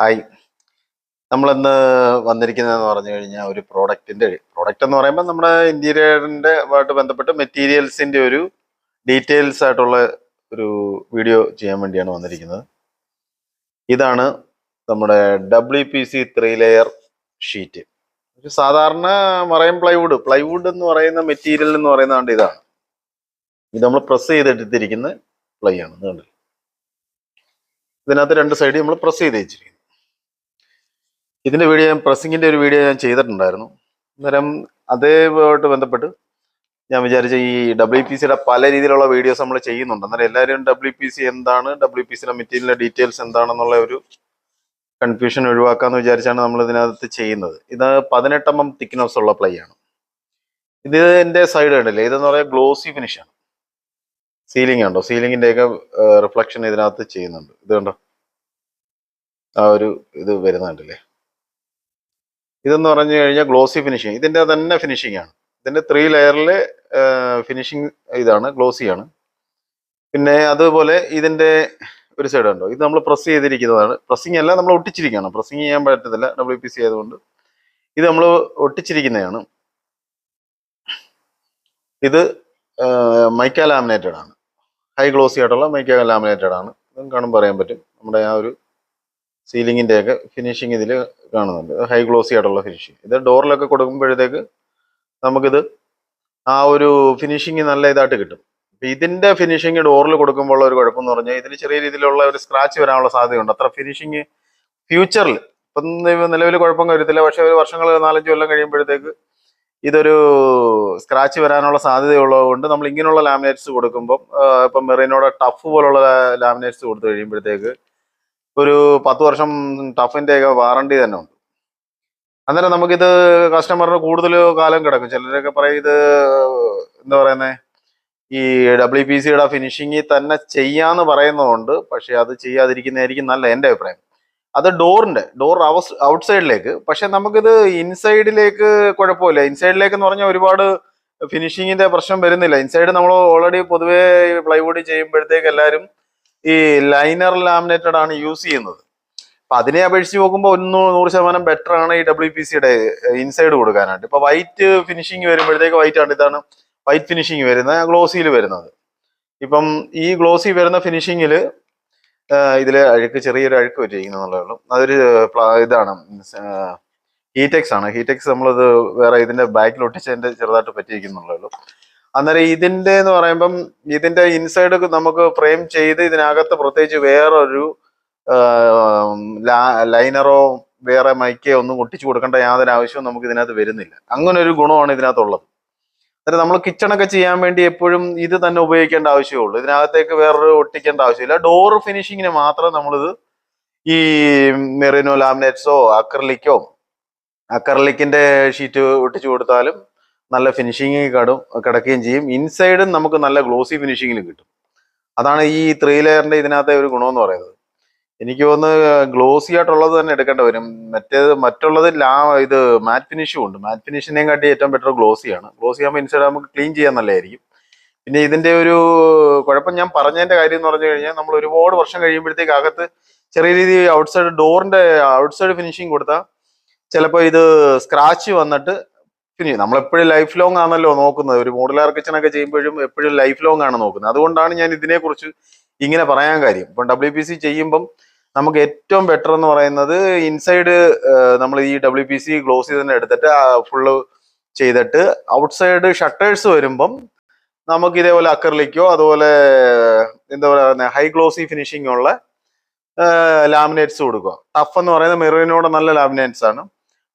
Hi നമ്മളിന്ന് വന്നിരിക്കുന്നതെന്ന് പറഞ്ഞു കഴിഞ്ഞാൽ ഒരു പ്രോഡക്റ്റിന്റെ പ്രോഡക്റ്റ് എന്ന് പറയുമ്പോൾ നമ്മുടെ ഇന്റീരിയറിന്റെ ആയിട്ട് ബന്ധപ്പെട്ട് മെറ്റീരിയൽസിന്റെ ഒരു ഡീറ്റെയിൽസ് ആയിട്ടുള്ള ഒരു വീഡിയോ ചെയ്യാൻ വേണ്ടിയാണ് വന്നിരിക്കുന്നത്. ഇതാണ് നമ്മുടെ W P C three layer sheet ഒരു സാധാരണ മറയം പ്ലൈവുഡ് പ്ലൈവുഡ് എന്ന് പറയുന്ന മെറ്റീരിയൽ എന്ന് പറയുന്നത് ഇതാണ്. ഇത് നമ്മൾ പ്രസ് ചെയ്തെടുത്തിരിക്കുന്ന പ്ലൈ ആണ്. ഇത് ഇതിനകത്ത് രണ്ട് സൈഡ് നമ്മൾ പ്രസ് ചെയ്ത് വെച്ചിരിക്കുന്നു. ഇതിന്റെ വീഡിയോ ഞാൻ പ്രസിംഗിന്റെ ഒരു വീഡിയോ ഞാൻ ചെയ്തിട്ടുണ്ടായിരുന്നു. അന്നേരം അതേമായിട്ട് ബന്ധപ്പെട്ട് ഞാൻ വിചാരിച്ച ഈ ഡബ്ല്യു പി സിയുടെ പല രീതിയിലുള്ള വീഡിയോസ് നമ്മൾ ചെയ്യുന്നുണ്ട്. അന്നേരം എല്ലാവരും ഡബ്ല്യു പി സി എന്താണ് ഡബ്ല്യു പി സിയുടെ മെറ്റീരിയലിന്റെ ഡീറ്റെയിൽസ് എന്താണെന്നുള്ള ഒരു കൺഫ്യൂഷൻ ഒഴിവാക്കാമെന്ന് വിചാരിച്ചാണ് നമ്മൾ ഇതിനകത്ത് ചെയ്യുന്നത്. ഇത് പതിനെട്ട് എം എം തിക്നെസ് ഉള്ള പ്ലൈ ആണ്. ഇത് എന്റെ സൈഡ് കണ്ടില്ലേ? ഇതെന്ന് പറയാൻ ഗ്ലോസി ഫിനിഷ് ആണ്. സീലിംഗ് ഉണ്ടോ സീലിങ്ങിന്റെയൊക്കെ റിഫ്ലക്ഷൻ ഇതിനകത്ത് ചെയ്യുന്നുണ്ട്. ഇത് കണ്ടോ? ആ ഒരു ഇത് വരുന്നുണ്ടല്ലേ ഇതെന്ന് പറഞ്ഞു കഴിഞ്ഞാൽ ഗ്ലോസി ഫിനിഷിങ് ഇതിന്റെ തന്നെ ഫിനിഷിംഗ് ആണ്. ഇതിന്റെ ത്രീ ലെയറിൽ ഫിനിഷിങ് ഇതാണ് ഗ്ലോസി ആണ്. പിന്നെ അതുപോലെ ഇതിന്റെ ഒരു സൈഡ് ഉണ്ടോ? ഇത് നമ്മൾ പ്രസ് ചെയ്തിരിക്കുന്നതാണ്. പ്രസ്സിങ് അല്ല നമ്മൾ ഒട്ടിച്ചിരിക്കുകയാണ്. പ്രസ്സിങ് ചെയ്യാൻ പറ്റത്തില്ല. ഡബ്ല്യു പി സി ആയതുകൊണ്ട്. ഇത് നമ്മൾ ഒട്ടിച്ചിരിക്കുന്നതാണ്. ഇത് മൈക്ക ലാമിനേറ്റഡ് ആണ്. ഹൈ ഗ്ലോസി ആയിട്ടുള്ള മൈക്ക ലാമിനേറ്റഡ് ആണ്. ഇതും കാണുമ്പോൾ പറയാൻ പറ്റും. നമ്മുടെ ആ ഒരു സീലിങ്ങിന്റെ ഒക്കെ ഫിനിഷിങ് ഇതിൽ കാണുന്നുണ്ട് ഹൈ ഗ്ലോസി ആയിട്ടുള്ള ഫിനിഷിങ് ഇത് ഡോറിലൊക്കെ കൊടുക്കുമ്പോഴത്തേക്ക് നമുക്കിത് ആ ഒരു ഫിനിഷിങ് നല്ല ഇതായിട്ട് കിട്ടും. അപ്പം ഇതിന്റെ ഫിനിഷിങ് ഡോറിൽ കൊടുക്കുമ്പോൾ ഉള്ള ഒരു കുഴപ്പം എന്ന് പറഞ്ഞാൽ ഇതിന് ചെറിയ രീതിയിലുള്ള ഒരു സ്ക്രാച്ച് വരാനുള്ള സാധ്യതയുണ്ട്. അത്ര ഫിനിഷിങ് ഫ്യൂച്ചറിൽ ഇപ്പം നിലവിൽ കുഴപ്പം വരത്തില്ല. പക്ഷേ ഒരു വർഷങ്ങൾ നാലഞ്ച് കൊല്ലം കഴിയുമ്പോഴത്തേക്ക് ഇതൊരു സ്ക്രാച്ച് വരാനുള്ള സാധ്യതയുള്ളതുകൊണ്ട് നമ്മൾ ഇങ്ങനെയുള്ള ലാമിനേറ്റ്സ് കൊടുക്കുമ്പം ഇപ്പം മെറീനോടെ ടഫ് പോലുള്ള ലാമിനേറ്റ്സ് കൊടുത്തു കഴിയുമ്പോഴത്തേക്ക് ഒരു പത്ത് വർഷം ടഫിന്റെ ഒക്കെ വാറണ്ടി തന്നെ ഉണ്ട്. അന്നേരം നമുക്കിത് കസ്റ്റമറിന് കൂടുതൽ കാലം കിടക്കും. ചിലരൊക്കെ പറയും ഇത് എന്താ പറയുന്നത് ഈ ഡബ്ല്യു പി സിയുടെ ഫിനിഷിങ്ങിൽ തന്നെ ചെയ്യാന്ന് പറയുന്നതുകൊണ്ട് പക്ഷെ അത് ചെയ്യാതിരിക്കുന്നതായിരിക്കും നല്ല എന്റെ അഭിപ്രായം. അത് ഡോറിന്റെ ഡോർ ഔട്ട് സൈഡിലേക്ക് പക്ഷെ നമുക്കിത് ഇൻസൈഡിലേക്ക് കുഴപ്പമില്ല. ഇൻസൈഡിലേക്ക് എന്ന് പറഞ്ഞാൽ ഒരുപാട് ഫിനിഷിങ്ങിന്റെ പ്രശ്നം വരുന്നില്ല. ഇൻസൈഡ് നമ്മൾ ഓൾറെഡി പൊതുവേ പ്ലൈവുഡ് ചെയ്യുമ്പോഴത്തേക്ക് എല്ലാവരും ഈ ലൈനർ ലാമിനേറ്റഡ് ആണ് യൂസ് ചെയ്യുന്നത്. അപ്പൊ അതിനെ അപേക്ഷിച്ച് നോക്കുമ്പോൾ ഒന്ന് നൂറ് ശതമാനം ബെറ്റർ ആണ് ഈ ഡബ്ല്യു പി സിയുടെ ഇൻസൈഡ് കൊടുക്കാനായിട്ട്. ഇപ്പൊ വൈറ്റ് ഫിനിഷിങ് വരുമ്പോഴത്തേക്ക് വൈറ്റ് ആണ് ഇതാണ് വൈറ്റ് ഫിനിഷിങ് വരുന്നത് ഗ്ലോസിയിൽ വരുന്നത്. ഇപ്പം ഈ ഗ്ലോസി വരുന്ന ഫിനിഷിങ്ങിൽ ഇതിൽ അഴുക്ക് ചെറിയൊരു അഴുക്ക് ഉള്ളൂ. അതൊരു ഇതാണ് ഹീറ്റെക്സ് ആണ്. ഹീറ്റെക്സ് നമ്മളത് വേറെ ഇതിന്റെ ബാക്കിൽ ഒട്ടിച്ചതിന്റെ ചെറുതായിട്ട് പറ്റിയിരിക്കുന്നുള്ളൂ അന്നേരം ഇതിന്റെ എന്ന് പറയുമ്പം ഇതിന്റെ ഇൻസൈഡ് നമുക്ക് ഫ്രെയിം ചെയ്ത് ഇതിനകത്ത് പ്രത്യേകിച്ച് വേറൊരു ലൈനറോ വേറെ മൈക്കോ ഒന്നും ഒട്ടിച്ചു കൊടുക്കേണ്ട യാതൊരു ആവശ്യവും നമുക്ക് ഇതിനകത്ത് വരുന്നില്ല. അങ്ങനെ ഒരു ഗുണമാണ് ഇതിനകത്തുള്ളത്. അന്നേരം നമ്മൾ കിച്ചണൊക്കെ ചെയ്യാൻ വേണ്ടി എപ്പോഴും ഇത് തന്നെ ഉപയോഗിക്കേണ്ട ആവശ്യമേ ഉള്ളൂ. ഇതിനകത്തേക്ക് വേറൊരു ഒട്ടിക്കേണ്ട ആവശ്യമില്ല. ഡോർ ഫിനിഷിങ്ങിന് മാത്രം നമ്മളിത് ഈ മെറിനോ ലാമിനേറ്റ്സോ അക്രലിക്കോ അക്രലിക്കിന്റെ ഷീറ്റ് ഒട്ടിച്ചു കൊടുത്താലും നല്ല ഫിനിഷിങ് കടും കിടക്കുകയും ചെയ്യും. ഇൻസൈഡും നമുക്ക് നല്ല ഗ്ലോസി ഫിനിഷിങ്ങിൽ കിട്ടും. അതാണ് ഈ ത്രീ ലെയറിന്റെ ഇതിനകത്തെ ഒരു ഗുണമെന്ന് പറയുന്നത്. എനിക്ക് തോന്നുന്നു ഗ്ലോസി ആയിട്ടുള്ളത് തന്നെ എടുക്കേണ്ടി വരും. മറ്റേത് മറ്റുള്ളത് ലാ ഇത് മാറ്റ് ഫിനിഷും ഉണ്ട്. മാറ്റ് ഫിനിഷിനെയും കാട്ടി ഏറ്റവും ബെറ്റർ ഗ്ലോസിയാണ് ഗ്ലോസി ആകുമ്പോൾ ഇൻസൈഡ് നമുക്ക് ക്ലീൻ ചെയ്യാൻ നല്ലതായിരിക്കും. പിന്നെ ഇതിന്റെ ഒരു കുഴപ്പം ഞാൻ പറഞ്ഞതിന്റെ കാര്യം എന്ന് പറഞ്ഞു കഴിഞ്ഞാൽ നമ്മൾ ഒരുപാട് വർഷം കഴിയുമ്പോഴത്തേക്ക് അകത്ത് ചെറിയ രീതിയിൽ ഔട്ട്സൈഡ് ഡോറിന്റെ ഔട്ട്സൈഡ് ഫിനിഷിങ് കൊടുത്താൽ ചിലപ്പോൾ ഇത് സ്ക്രാച്ച് വന്നിട്ട് പിന്നെ നമ്മളെപ്പോഴും ലൈഫ് ലോങ് ആണല്ലോ നോക്കുന്നത്. ഒരു മോഡുലാർ കിച്ചൺ ഒക്കെ ചെയ്യുമ്പോഴും എപ്പോഴും ലൈഫ് ലോങ് ആണ് നോക്കുന്നത്. അതുകൊണ്ടാണ് ഞാൻ ഇതിനെക്കുറിച്ച് ഇങ്ങനെ പറയാൻ കാര്യം. ഇപ്പം ഡബ്ല്യു പി സി ചെയ്യുമ്പം നമുക്ക് ഏറ്റവും ബെറ്റർ എന്ന് പറയുന്നത് ഇൻസൈഡ് നമ്മൾ ഈ ഡബ്ല്യു പി സി ഗ്ലോസ് തന്നെ എടുത്തിട്ട് ഫുള്ള് ചെയ്തിട്ട് ഔട്ട്സൈഡ് ഷട്ടേഴ്സ് വരുമ്പം നമുക്ക് ഇതേപോലെ അക്കറിലേക്കോ അതുപോലെ എന്താ പറയുക ഹൈ ഗ്ലോസി ഫിനിഷിംഗ് ഉള്ള ലാമിനേറ്റ്സ് കൊടുക്കുക. ടഫ് എന്ന് പറയുന്നത് മെറിനോട് നല്ല ലാമിനേറ്റ്സ് ആണ്.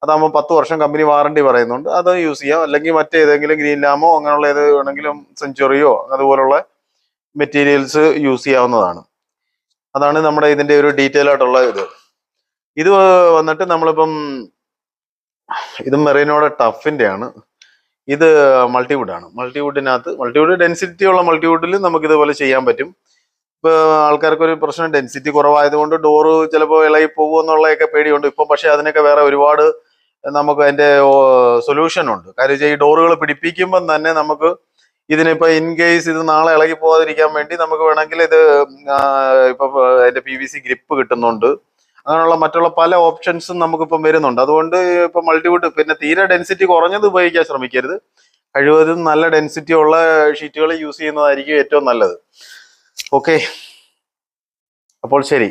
അതാകുമ്പോൾ പത്ത് വർഷം കമ്പനി വാറണ്ടി പറയുന്നുണ്ട്. അത് യൂസ് ചെയ്യാം. അല്ലെങ്കിൽ മറ്റേതെങ്കിലും ഗ്രീൻ ലാമോ അങ്ങനെയുള്ള ഏത് വേണമെങ്കിലും സെഞ്ചുറിയോ അതുപോലുള്ള മെറ്റീരിയൽസ് യൂസ് ചെയ്യാവുന്നതാണ്. അതാണ് നമ്മുടെ ഇതിന്റെ ഒരു ഡീറ്റെയിൽ ആയിട്ടുള്ള ഇത്. ഇത് വന്നിട്ട് നമ്മളിപ്പം ഇത് മെറീനോടെ ടഫിന്റെ ആണ് ഇത് മൾട്ടിവുഡ് ആണ്. മൾട്ടിവുഡിനകത്ത് മൾട്ടിവുഡ് ഡെൻസിറ്റി ഉള്ള മൾട്ടിവുഡിൽ നമുക്ക് ഇതുപോലെ ചെയ്യാൻ പറ്റും. ഇപ്പൊ ആൾക്കാർക്ക് ഒരു പ്രശ്നം ഡെൻസിറ്റി കുറവായതുകൊണ്ട് ഡോറ് ചിലപ്പോൾ ഇളകി പോകുമെന്നുള്ളതൊക്കെ പേടിയുണ്ട്. ഇപ്പം പക്ഷേ അതിനൊക്കെ വേറെ ഒരുപാട് നമുക്ക് അതിന്റെ സൊല്യൂഷൻ ഉണ്ട്. കാര്യം ഈ ഡോറുകൾ പിടിപ്പിക്കുമ്പം തന്നെ നമുക്ക് ഇതിനിപ്പോൾ ഇൻ കേസ് ഇത് നാളെ ഇളകി പോകാതിരിക്കാൻ വേണ്ടി നമുക്ക് വേണമെങ്കിൽ ഇത് ഇപ്പൊ അതിന്റെ പി വി സി ഗ്രിപ്പ് കിട്ടുന്നുണ്ട്. അങ്ങനെയുള്ള മറ്റുള്ള പല ഓപ്ഷൻസും നമുക്കിപ്പം വരുന്നുണ്ട്. അതുകൊണ്ട് ഇപ്പം മൾട്ടിവുഡ് പിന്നെ തീരെ ഡെൻസിറ്റി കുറഞ്ഞത് ഉപയോഗിക്കാൻ ശ്രമിക്കരുത്. കഴിവതും നല്ല ഡെൻസിറ്റി ഉള്ള ഷീറ്റുകൾ യൂസ് ചെയ്യുന്നതായിരിക്കും ഏറ്റവും നല്ലത്. ഓക്കെ അപ്പോൾ ശരി.